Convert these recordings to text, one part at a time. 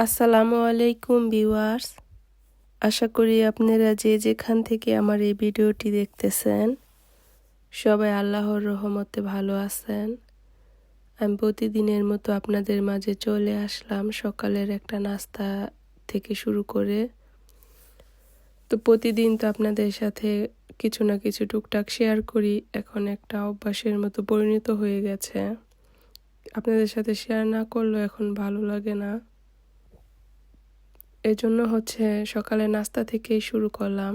আসসালামু আলাইকুম ভিউয়ার্স। আশা করি আপনারা যে যেখান থেকে আমার এই ভিডিওটি দেখতেছেন, সবাই আল্লাহর রহমতে ভালো আছেন। আমি প্রতিদিনের মতো আপনাদের মাঝে চলে আসলাম সকালের একটা নাস্তা থেকে শুরু করে। তো প্রতিদিন তো আপনাদের সাথে কিছু না কিছু টুকটাক শেয়ার করি, এখন একটা অভ্যাসের মতো পরিণত হয়ে গেছে। আপনাদের সাথে শেয়ার না করলেও এখন ভালো লাগে না। এজন্য হচ্ছে সকালে নাস্তা থেকেই শুরু করলাম।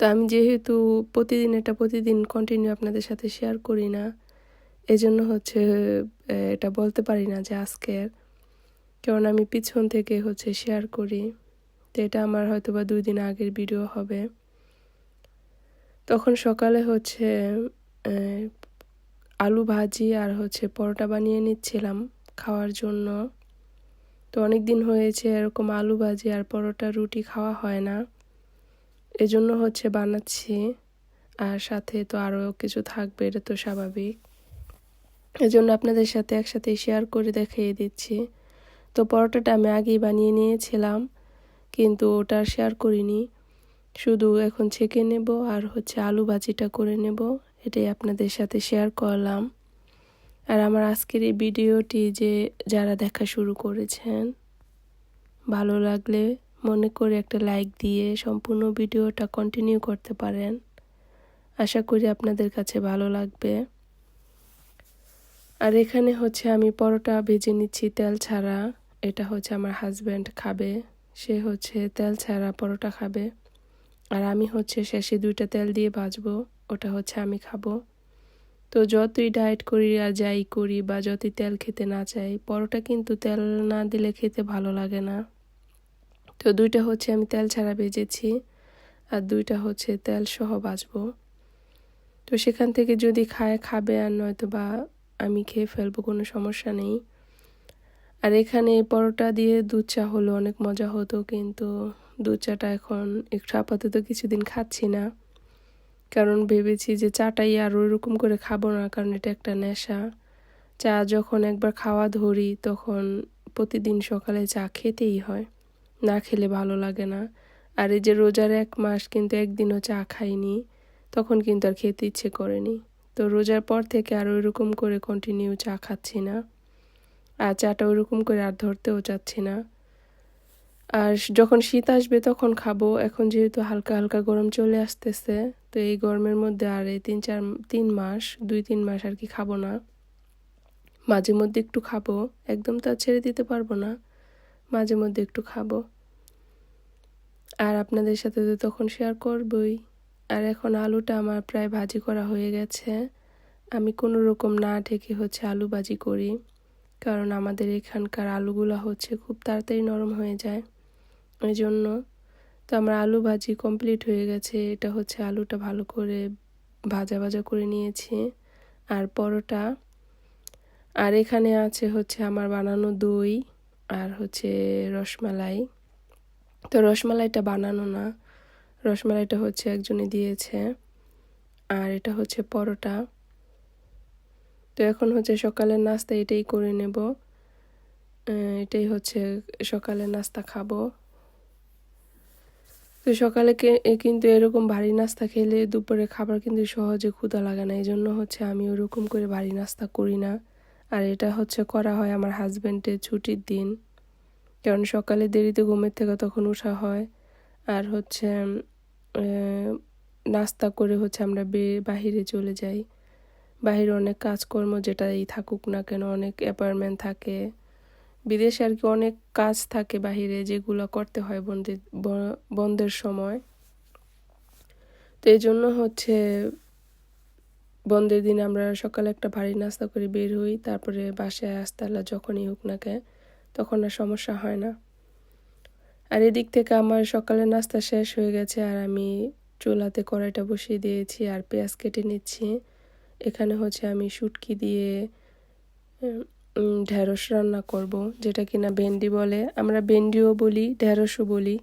তো আমি যেহেতু প্রতিদিন এটা প্রতিদিন কন্টিনিউ আপনাদের সাথে শেয়ার করি না, এজন্য হচ্ছে এটা বলতে পারি না যে আজকের। কারণ আমি পিছন থেকে হচ্ছে শেয়ার করি। তো এটা আমার হয়তো বা দুই দিন আগের ভিডিও হবে। তখন সকালে হচ্ছে আলু ভাজি আর হচ্ছে পরোটা বানিয়ে নিচ্ছিলাম খাওয়ার জন্য। তো অনেক দিন হয়েছে, এরকম আলু ভাজি আর পরোটা, রুটি খাওয়া হয় না। এজন্য হচ্ছে বানাচ্ছি। আর সাথে তো আরও কিছু থাকবে, এটা তো স্বাভাবিক। এজন্য আপনাদের সাথে একসাথে শেয়ার করে দেখিয়ে দিচ্ছি। তো পরোটাটা আমি আগেই বানিয়ে নিয়েছিলাম, কিন্তু ওটা শেয়ার করিনি। শুধু এখন ছেঁকে নেব আর হচ্ছে আলু ভাজিটা করে নেব, এটাই আপনাদের সাথে শেয়ার করলাম। আর আমার আজকের এই ভিডিওটি যে যারা দেখা শুরু করেছেন, ভালো লাগলে মনে করে একটা লাইক দিয়ে সম্পূর্ণ ভিডিওটা কন্টিনিউ করতে পারেন। আশা করি আপনাদের কাছে ভালো লাগবে। আর এখানে হচ্ছে আমি পরোটা ভেজে নিচ্ছি তেল ছাড়া। এটা হচ্ছে আমার হাজব্যান্ড খাবে। সে হচ্ছে তেল ছাড়া পরোটা খাবে। আর আমি হচ্ছে শেষে দুইটা তেল দিয়ে ভাজবো। ওটা হচ্ছে আমি খাব। তো যতই ডায়েট করি আর যাই করি বা যতই তেল খেতে না চাই, পরোটা কিন্তু তেল না দিলে খেতে ভালো লাগে না। তো দুইটা হচ্ছে আমি তেল ছাড়া ভেজেছি আর দুইটা হচ্ছে তেল সহ বাজবো তো সেখান থেকে যদি খায়, খাবে আর নয়তো বা আমি খেয়ে ফেলব কোনো সমস্যা নেই। আর এখানে পরোটা দিয়ে দুধ চা হলো, অনেক মজা হতো কিন্তু দুধ চাটা এখন একটু আপাতত কিছুদিন খাচ্ছি না। কারণ ভেবেছি যে চাটাই আর ওইরকম করে খাব না, কারণ এটা একটা নেশা। চা যখন একবার খাওয়া ধরি, তখন প্রতিদিন সকালে চা খেতেই হয়। না খেলে ভালো লাগে না। আর এই যে রোজার এক মাস কিন্তু একদিনও চা খাইনি, তখন কিন্তু আর খেতে ইচ্ছে করেনি। তো রোজার পর থেকে আর ওইরকম করে কন্টিনিউ চা খাচ্ছি না। আর চাটা ওইরকম করে আর ধরতেও চাচ্ছি না। আর যখন শীত আসবে তখন খাব। এখন যেহেতু হালকা হালকা গরম চলে আসতেছে, তো এই গরমের মধ্যে আর এই তিন চার, তিন মাস, দুই তিন মাস আর কি খাব না। মাঝে মধ্যে একটু খাব, একদম তো ছেড়ে দিতে পারব না, মাঝে মধ্যে একটু খাব। আর আপনাদের সাথে তো তখন শেয়ার করবই। আর এখন আলুটা আমার প্রায় ভাজি করা হয়ে গেছে। আমি কোনো রকম না ঢেকে হচ্ছে আলু ভাজি করি, কারণ আমাদের এখানকার আলুগুলো হচ্ছে খুব তাড়াতাড়ি নরম হয়ে যায়। ওই জন্য তো আমার আলু ভাজি কমপ্লিট হয়ে গেছে। এটা হচ্ছে আলুটা ভালো করে ভাজা ভাজা করে নিয়েছি। আর পরোটা। আর এখানে আছে হচ্ছে আমার বানানো দই আর হচ্ছে রসমালাই। তো রসমালাইটা বানানো না। রসমালাইটা হচ্ছে একজনে দিয়েছে। আর এটা হচ্ছে পরোটা। তো এখন হচ্ছে সকালের নাস্তা এটাই করে নেব। এটাই হচ্ছে সকালের নাস্তা খাব। তো সকালে কিন্তু এরকম ভারী নাস্তা খেলে দুপুরে খাবার কিন্তু সহজে ক্ষুধা লাগে না। এই জন্য হচ্ছে আমি ওরকম করে ভারী নাস্তা করি না। আর এটা হচ্ছে করা হয় আমার হাজব্যান্ডের ছুটির দিন। কারণ সকালে দেরিতে ঘুমের থেকে তখন উঠা হয়। আর হচ্ছে নাস্তা করে হচ্ছে আমরা বে, বাহিরে চলে যাই। বাহিরে অনেক কাজকর্ম যেটাই থাকুক না কেন, অনেক অ্যাপার্টমেন্ট থাকে। বিদেশে আর কি অনেক কাজ থাকে বাহিরে যেগুলো করতে হয় বন্ধের বন্ধের সময়। তো এই জন্য হচ্ছে বন্ধের দিন আমরা সকালে একটা ভারী নাস্তা করে বের হই, তারপরে বাসায় আসতে আল্লাহ যখনই হোক না কে তখন আর সমস্যা হয় না। আর এদিক থেকে আমার সকালে নাস্তা শেষ হয়ে গেছে, আর আমি চুলাতে কড়াইটা বসিয়ে দিয়েছি আর পেঁয়াজ কেটে নিচ্ছি। এখানে হচ্ছে আমি শুটকি দিয়ে ঢ্যাঁড়স রান্না করব, যেটা কিনা ভেন্ডি বলে। আমরা ভেন্ডিও বলি ঢ্যাঁড়সও বলি।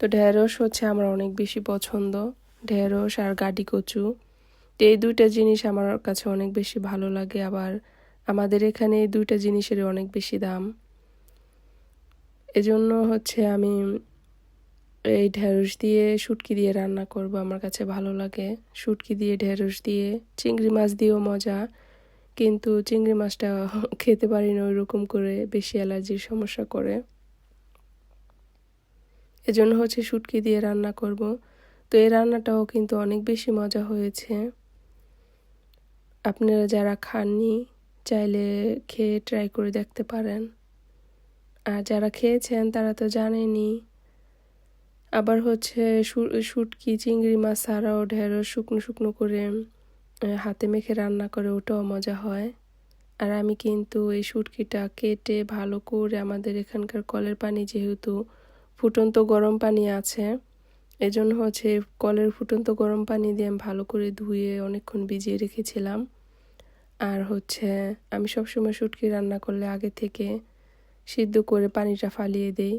তো ঢ্যাঁড়স হচ্ছে আমার অনেক বেশি পছন্দ ঢ্যাঁড়স আর গাডি কচু। তো এই দুইটা জিনিস আমার কাছে অনেক বেশি ভালো লাগে, আবার আমাদের এখানে এই দুইটা জিনিসের অনেক বেশি দাম। এজন্য হচ্ছে আমি এই ঢেঁড়স দিয়ে শুটকি দিয়ে রান্না করব, আমার কাছে ভালো লাগে। শুটকি দিয়ে ঢেঁড়স দিয়ে, চিংড়ি মাছ দিয়েও মজা। কিন্তু চিংড়ি মাছটা খেতে পারি না, ওইরকম করে বেশি অ্যালার্জির সমস্যা করে। এজন্য হচ্ছে শুটকি দিয়ে রান্না করব। তো এই রান্নাটাও কিন্তু অনেক বেশি মজা হয়েছে। আপনারা যারা খাননি, চাইলে খেয়ে ট্রাই করে দেখতে পারেন। আর যারা খেয়েছেন, তারা তো জানেনি আবার হচ্ছে শুটকি, চিংড়ি মাছ ছাড়াও ঢেঁড়স শুকনো শুকনো করে হাতে মেখে রান্না করে ওটাও মজা হয়। আর আমি কিন্তু এই শুটকিটা কেটে ভালো করে আমাদের এখানকার কলের পানি যেহেতু ফুটন্ত গরম পানি আছে, এজন্য হচ্ছে কলের ফুটন্ত গরম পানি দিয়ে আমি ভালো করে ধুয়ে অনেকক্ষণ ভিজিয়ে রেখেছিলাম। আর হচ্ছে আমি সবসময় শুটকি রান্না করলে আগে থেকে সিদ্ধ করে পানিটা ফালিয়ে দেই।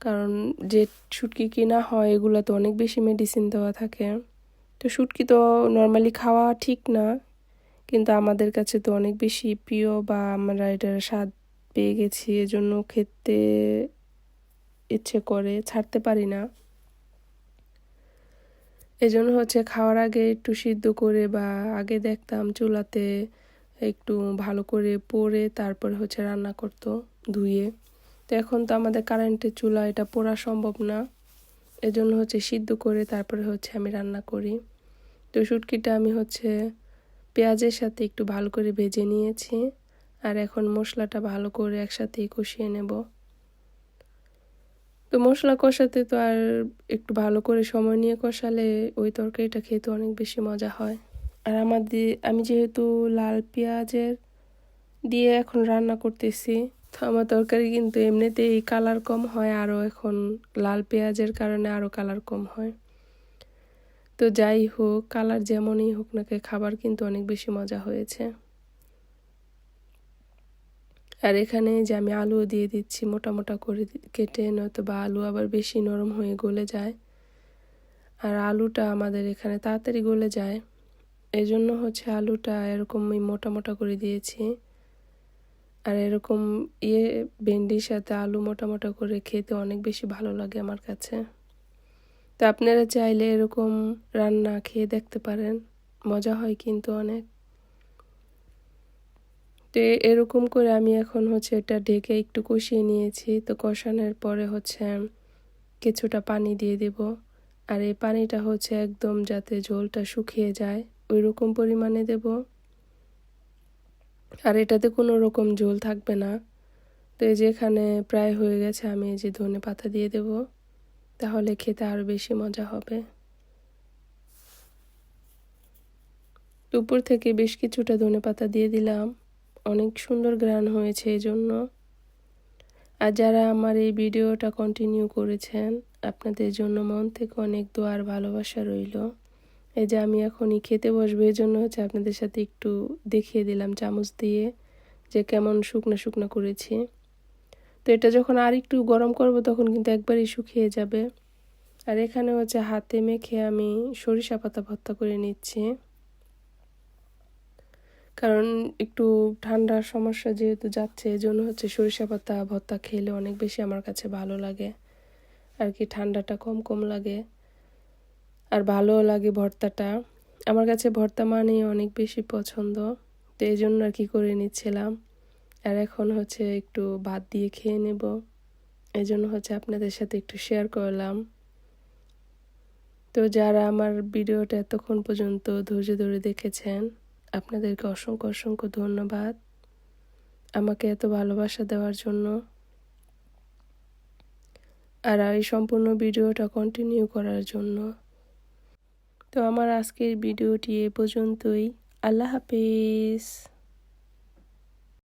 কারণ যে শুটকি কিনা হয় এগুলো তো অনেক বেশি মেডিসিন দেওয়া থাকে। তো শুটকি তো নর্মালি খাওয়া ঠিক না, কিন্তু আমাদের কাছে তো অনেক বেশি প্রিয় বা আমরা এটার স্বাদ পেয়ে গেছি, এজন্য খেতে ইচ্ছে করে, ছাড়তে পারি না। এজন্য হচ্ছে খাওয়ার আগে একটু সিদ্ধ করে বা আগে দেখতাম চুলাতে একটু ভালো করে পরে তারপরে হচ্ছে রান্না করতো ধুয়ে। তো এখন তো আমাদের কারেন্টের চুলা এটা পোড়া সম্ভব না, এজন্য হচ্ছে সিদ্ধ করে তারপরে হচ্ছে আমি রান্না করি। তো শুটকিটা আমি হচ্ছে পেঁয়াজের সাথে একটু ভালো করে ভেজে নিয়েছি। আর এখন মশলাটা ভালো করে একসাথেই কষিয়ে নেব। তো মশলা কষাতে তো আর একটু ভালো করে সময় নিয়ে কষালে ওই তরকারিটা খেতে অনেক বেশি মজা হয়। আর আমার আমি যেহেতু লাল পেঁয়াজের দিয়ে এখন রান্না করতেছি, তো আমার তরকারি কিন্তু এমনিতেই কালার কম হয়, আরও এখন লাল পেঁয়াজের কারণে আরও কালার কম হয়। তো যাই হোক, কালার যেমনই হোক নাকি খাবার কিন্তু অনেক বেশি মজা হয়েছে। আর এখানে যে আমি আলু দিয়ে দিচ্ছি, মোটা মোটা করে কেটে নয়তো বা আলু আবার বেশি নরম হয়ে গলে যায়। আর আলুটা আমাদের এখানে তাড়াতাড়ি গলে যায়। এই জন্য হচ্ছে আলুটা এরকম মোটা মোটা করে দিয়েছি। আর এরকম ইয়ে ভেন্ডির সাথে আলু মোটা মোটা করে খেতে অনেক বেশি ভালো লাগে আমার কাছে। তো আপনারা চাইলে এরকম রান্না খেয়ে দেখতে পারেন। মজা হয় কিন্তু অনেক। তো এরকম করে আমি এখন হচ্ছে এটা ঢেকে একটু কষিয়ে নিয়েছি। তো কষানোর পরে হচ্ছে কিছুটা পানি দিয়ে দেব। আর এই পানিটা হচ্ছে একদম যাতে ঝোলটা শুকিয়ে যায় ওই রকম পরিমাণে দেব। আর এটাতে কোনো রকম ঝোল থাকবে না। তো এই যেখানে প্রায় হয়ে গেছে, আমি এই যে ধনে পাতা দিয়ে দেব। তাহলে খেতে আরও বেশি মজা হবে। উপর থেকে বেশ কিছুটা ধনে পাতা দিয়ে দিলাম। অনেক সুন্দর গ্রান হয়েছে এই জন্য আর যারা আমার এই ভিডিওটা কন্টিনিউ করেছেন, আপনাদের জন্য মন থেকে অনেক দোয়ার ভালোবাসা রইল। এই যে আমি এখনই খেতে বসবো এই জন্য হচ্ছে আপনাদের সাথে একটু দেখিয়ে দিলাম চামচ দিয়ে যে কেমন শুকনো শুকনো করেছি। তো এটা যখন আর একটু গরম করব, তখন কিন্তু একবারই শুকিয়ে যাবে। আর এখানে হচ্ছে হাতে মেখে আমি সরিষা পাতা ভর্তা করে নিচ্ছি। কারণ একটু ঠান্ডার সমস্যা যেহেতু যাচ্ছে এই জন্য হচ্ছে সরিষা পাতা ভর্তা খেলে অনেক বেশি আমার কাছে ভালো লাগে। আর কি ঠান্ডাটা কম কম লাগে। আর ভালো লাগে ভর্তাটা। আমার কাছে ভর্তা মানে অনেক বেশি পছন্দ। তো এই জন্য আর কি করে নিচ্ছিলাম। আর এখন হচ্ছে একটু ভাত দিয়ে খেয়ে নেব। এই জন্য হচ্ছে আপনাদের সাথে একটু শেয়ার করলাম। তো যারা আমার ভিডিওটা এতক্ষণ পর্যন্ত ধৈর্য ধরে দেখেছেন, আপনাদেরকে অসংখ্য অসংখ্য ধন্যবাদ। আমাকে এত ভালোবাসা দেওয়ার জন্য। আর এই সম্পূর্ণ ভিডিওটা কন্টিনিউ করার জন্য। তো আমার আজকের ভিডিওটি এ পর্যন্তই। আল্লাহ হাফিজ।